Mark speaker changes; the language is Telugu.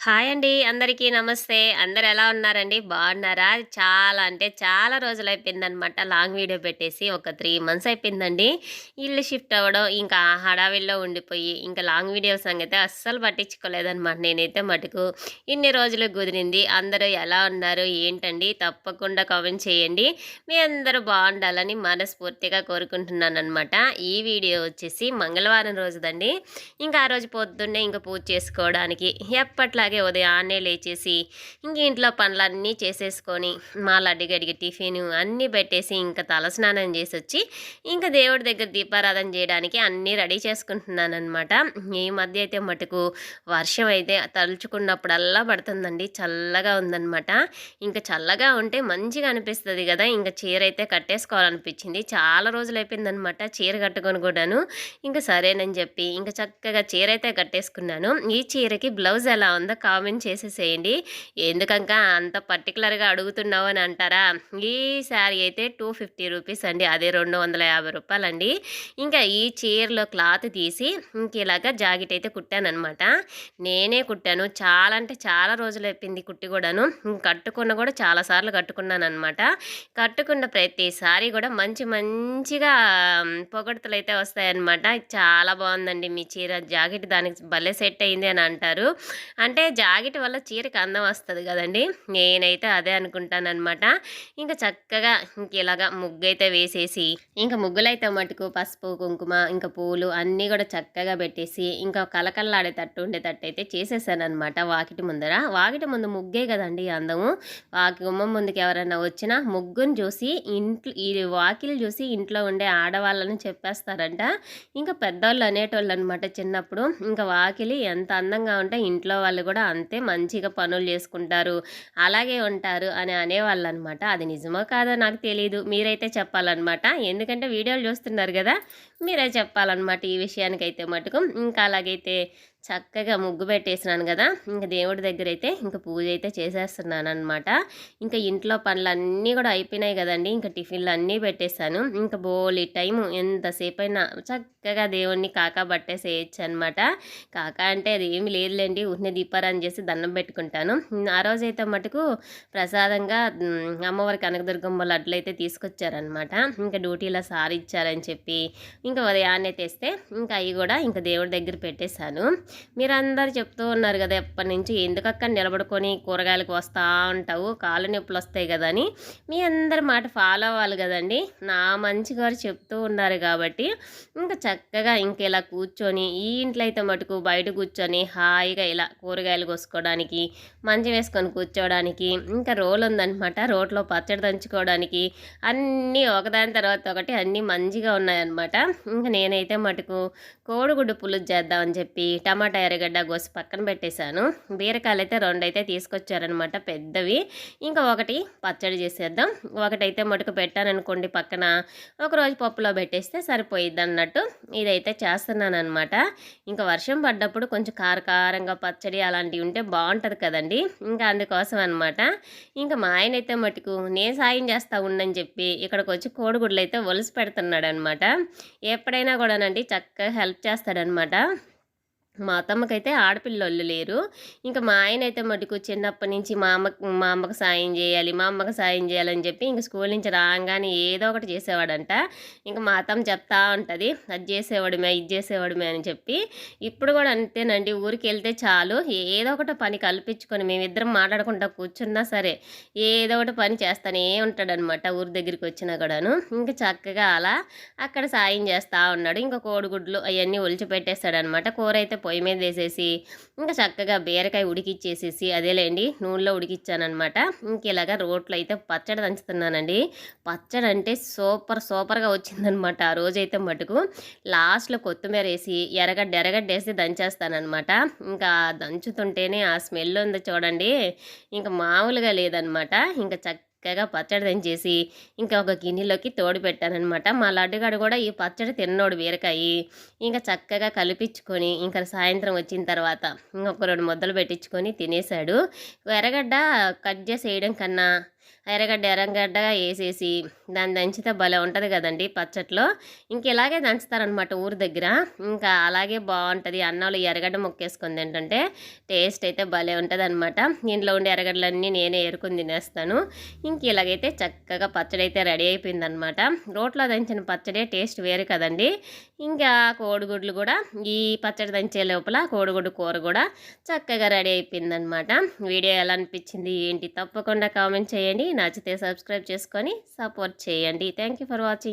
Speaker 1: హాయ్ అండి. అందరికీ నమస్తే. అందరు ఎలా ఉన్నారండి? బాగున్నారా? చాలా అంటే చాలా రోజులు అయిపోయిందనమాట లాంగ్ వీడియో పెట్టేసి ఒక త్రీ మంత్స్ అయిపోయిందండి. ఇల్లు షిఫ్ట్ అవ్వడం ఇంకా హడావిల్లో ఉండిపోయి ఇంకా లాంగ్ వీడియో సంగతి అస్సలు పట్టించుకోలేదనమాట నేనైతే మటుకు ఇన్ని రోజులు కుదిరింది. అందరూ ఎలా ఉన్నారు? ఏంటండి? తప్పకుండా కామెంట్ చేయండి. మీ అందరూ బాగుండాలని మనస్ఫూర్తిగా కోరుకుంటున్నాను అనమాట ఈ వీడియో వచ్చేసి మంగళవారం రోజుదండి. ఇంకా ఆ రోజు పొద్దున్నే ఇంకా పూజ చేసుకోవడానికి ఎప్పట్లా అలాగే ఉదయాన్నే లేచేసి ఇంక ఇంట్లో పనులన్నీ చేసేసుకొని మా లడ్డిగడికి టిఫిన్ అన్నీ పెట్టేసి ఇంకా తలస్నానం చేసి వచ్చి ఇంకా దేవుడి దగ్గర దీపారాధన చేయడానికి అన్నీ రెడీ చేసుకుంటున్నాను అనమాట ఈ మధ్య అయితే మటుకు వర్షం అయితే తలుచుకున్నప్పుడల్లా పడుతుందండి. చల్లగా ఉందన్నమాట. ఇంకా చల్లగా ఉంటే మంచిగా అనిపిస్తుంది కదా. ఇంకా చీర అయితే కట్టేసుకోవాలనిపించింది. చాలా రోజులు అయిపోయిందనమాట చీర కట్టుకొని కూడాను. ఇంకా సరేనని చెప్పి ఇంకా చక్కగా చీర అయితే కట్టేసుకున్నాను. ఈ చీరకి బ్లౌజ్ ఎలా ఉందో కామెంట్ చేసేసేయండి. ఎందుకంక అంత పర్టికులర్గా అడుగుతున్నావు అని అంటారా ఈ శారీ అయితే టూ ఫిఫ్టీ రూపీస్ అండి. అదే రెండు వందల యాభై రూపాయలండి. ఇంకా ఈ చీరలో క్లాత్ తీసి ఇంక ఇలాగా జాకెట్ అయితే కుట్టానమాట నేనే కుట్టాను. చాలా అంటే చాలా రోజులు అయిపోయింది కుట్టి కూడాను. కట్టుకున్న కూడా చాలాసార్లు కట్టుకున్నాను అనమాట కట్టుకున్న ప్రతిసారి కూడా మంచి మంచిగా పొగడతలు అయితే వస్తాయన్నమాట. చాలా బాగుందండి మీ చీర. జాకెట్ దానికి భలే సెట్ అయింది అని అంటారు. అంటే జాకెట్ వల్ల చీరకి అందం వస్తుంది కదండి. నేనైతే అదే అనుకుంటానమాట ఇంకా చక్కగా ఇంక ఇలాగా ముగ్గు అయితే వేసేసి ఇంకా ముగ్గులైతే మటుకు పసుపు కుంకుమ ఇంకా పూలు అన్నీ కూడా చక్కగా పెట్టేసి ఇంకా కలకల్లాడే తట్టు ఉండే తట్టు అయితే చేసేసాను అనమాట వాకిటి ముందర. వాకిటి ముందు ముగ్గే కదండి అందము. వాకి గుమ్మం ముందుకు ఎవరైనా వచ్చినా ముగ్గుని చూసి ఇంట్లో ఈ వాకిలు చూసి ఇంట్లో ఉండే ఆడవాళ్ళని చెప్పేస్తారంట. ఇంకా పెద్దవాళ్ళు అనేటోళ్ళు అనమాట చిన్నప్పుడు. ఇంకా వాకిలి ఎంత అందంగా ఉంటే ఇంట్లో వాళ్ళు కూడా అంతే మంచిగా పనులు చేసుకుంటారు అలాగే ఉంటారు అని అనేవాళ్ళు అనమాట అది నిజమో కాదో నాకు తెలియదు మీరైతే చెప్పాలన్నమాట. ఎందుకంటే వీడియోలు చూస్తున్నారు కదా మీరే చెప్పాలన్నమాట ఈ విషయానికైతే మటుకు. ఇంకా అలాగైతే చక్కగా ముగ్గు పెట్టేసినాను కదా. ఇంకా దేవుడి దగ్గర అయితే ఇంకా పూజ అయితే చేసేస్తున్నాను అనమాట ఇంకా ఇంట్లో పనులన్నీ కూడా అయిపోయినాయి కదండి. ఇంకా టిఫిన్లు అన్నీ పెట్టేశాను. ఇంకా బోలి టైము ఎంతసేపు అయినా చక్కగా దేవుడిని కాకా పట్టేసేయచ్చు అనమాట కాకా అంటే అది ఏమి లేదులేండి. ఉన్ని దీపారాన్ని చేసి దండం పెట్టుకుంటాను. ఆ రోజైతే మటుకు ప్రసాదంగా అమ్మవారి కనకదుర్గమ్మ లడ్లు అయితే తీసుకొచ్చారనమాట ఇంకా డ్యూటీలో సార్ ఇచ్చారని చెప్పి ఇంకా ఉదయాన్నే తెస్తే ఇంకా అవి కూడా ఇంకా దేవుడి దగ్గర పెట్టేశాను. మీరందరూ చెప్తూ ఉన్నారు కదా ఎప్పటి నుంచి ఎందుకక్క నిలబడుకొని కూరగాయలకు వస్తూ ఉంటావు? కాళ్ళు నొప్పులు వస్తాయి కదా అని. మీ అందరి మాట ఫాలో అవ్వాలి కదండి. నా మంచి గారు చెప్తూ ఉన్నారు కాబట్టి ఇంకా చక్కగా ఇంకా ఇలా కూర్చొని ఈ ఇంట్లో అయితే మటుకు బయట కూర్చొని హాయిగా ఇలా కూరగాయలు కోసుకోవడానికి మంచి వేసుకొని కూర్చోవడానికి ఇంకా రోల్ ఉందనమాట రోట్లో పచ్చడి దంచుకోవడానికి అన్నీ ఒకదాని తర్వాత ఒకటి అన్నీ మంచిగా ఉన్నాయన్నమాట. ఇంకా నేనైతే మటుకు కోడిగుడ్డు పులుసు చేద్దామని చెప్పి టమాటా ఎర్రగడ్డ గోసి పక్కన పెట్టేశాను. బీరకాయలు అయితే రెండు అయితే తీసుకొచ్చారనమాట పెద్దవి. ఇంకా ఒకటి పచ్చడి చేసేద్దాం. ఒకటైతే మటుకు పెట్టాననుకోండి పక్కన ఒకరోజు పప్పులో పెట్టేస్తే సరిపోయిద్ది అన్నట్టు ఇదైతే చేస్తున్నాను అనమాట ఇంకా వర్షం పడ్డప్పుడు కొంచెం కారకారంగా పచ్చడి అలాంటివి ఉంటే బాగుంటుంది కదండి. ఇంకా అందుకోసం అనమాట ఇంకా మా ఆయన అయితే మటుకు నేను సాయం చేస్తా ఉండని చెప్పి ఇక్కడికి వచ్చి కోడిగుడ్లు అయితే ఒలిసి పెడుతున్నాడు అనమాట ఎప్పుడైనా కూడానండి చక్కగా హెల్ప్ చేస్తాడనమాట. మా అత్తమ్మకైతే ఆడపిల్లలు లేరు. ఇంకా మా ఆయన అయితే మటుకు చిన్నప్పటి నుంచి మా అమ్మ మా అమ్మకు సాయం చేయాలి మా అమ్మకు సాయం చేయాలని చెప్పి ఇంక స్కూల్ నుంచి రాగానే ఏదో ఒకటి చేసేవాడంట. ఇంకా మా అత్తమ్మ చెప్తా ఉంటుంది అది చేసేవాడుమే ఇది చేసేవాడుమే అని చెప్పి. ఇప్పుడు కూడా అంతేనండి ఊరికి వెళ్తే చాలు. ఏదో ఒకటి పని కల్పించుకొని మేమిద్దరం మాట్లాడుకుంటా కూర్చున్నా సరే ఏదో ఒకటి పని చేస్తానే ఉంటాడనమాట ఊరి దగ్గరికి వచ్చినా కూడాను. ఇంకా చక్కగా అలా అక్కడ సాయం చేస్తూ ఉన్నాడు. ఇంకా కోడిగుడ్లు అవన్నీ ఒలిచి పెట్టేస్తాడనమాట కూర అయితే పొయ్యి మీద వేసేసి ఇంకా చక్కగా బీరకాయ ఉడికిచ్చేసేసి అదేలేండి నూనెలో ఉడికిచ్చానమాట ఇంక ఇలాగా రోట్లో అయితే పచ్చడి దంచుతున్నానండి. పచ్చడి అంటే సూపర్ సూపర్గా వచ్చిందనమాట ఆ రోజైతే మటుకు. లాస్ట్లో కొత్తిమీర వేసి ఎరగడ్డ ఎరగడ్డ వేసి దంచేస్తానమాట ఇంకా దంచుతుంటేనే ఆ స్మెల్ ఉంది చూడండి. ఇంకా మామూలుగా లేదనమాట ఇంకా చక్క చక్కగా పచ్చడి దంచేసి ఇంకా ఒక గిన్నెలోకి తోడు పెట్టానమాట మా లడ్డుగాడు కూడా ఈ పచ్చడి తిన్నోడు బీరకాయ. ఇంకా చక్కగా కలిపించుకొని ఇంకా సాయంత్రం వచ్చిన తర్వాత ఇంకొక రెండు ముద్దలు పెట్టించుకొని తినేశాడు. ఎర్రగడ్డ కట్ చేసి వేయడం కన్నా ఎర్రగడ్డ ఎర్రగడ్డగా వేసేసి దాన్ని దంచితే భలే ఉంటుంది కదండి పచ్చట్లో. ఇంక ఇలాగే దంచుతారనమాట ఊరి దగ్గర. ఇంకా అలాగే బాగుంటుంది. అన్నాలు ఎర్రగడ్డ మొక్కేసుకుంది తింటుంటే టేస్ట్ అయితే భలే ఉంటుంది అనమాట ఇంట్లో ఉండే ఎర్రగడ్డలన్నీ నేనే ఏరుకుని తినేస్తాను. ఇంక ఇలాగైతే చక్కగా పచ్చడి అయితే రెడీ అయిపోయిందనమాట రోట్లో దంచిన పచ్చడే టేస్ట్ వేరు కదండి. ఇంకా కోడిగుడ్లు కూడా ఈ పచ్చడి దంచే లోపల కోడిగుడ్డు కూర కూడా చక్కగా రెడీ అయిపోయిందనమాట వీడియో ఎలా అనిపించింది ఏంటి? తప్పకుండా కామెంట్ చేయండి. నచ్చితే సబ్స్క్రైబ్ చేసుకొని సపోర్ట్ చేయండి. Thank you for watching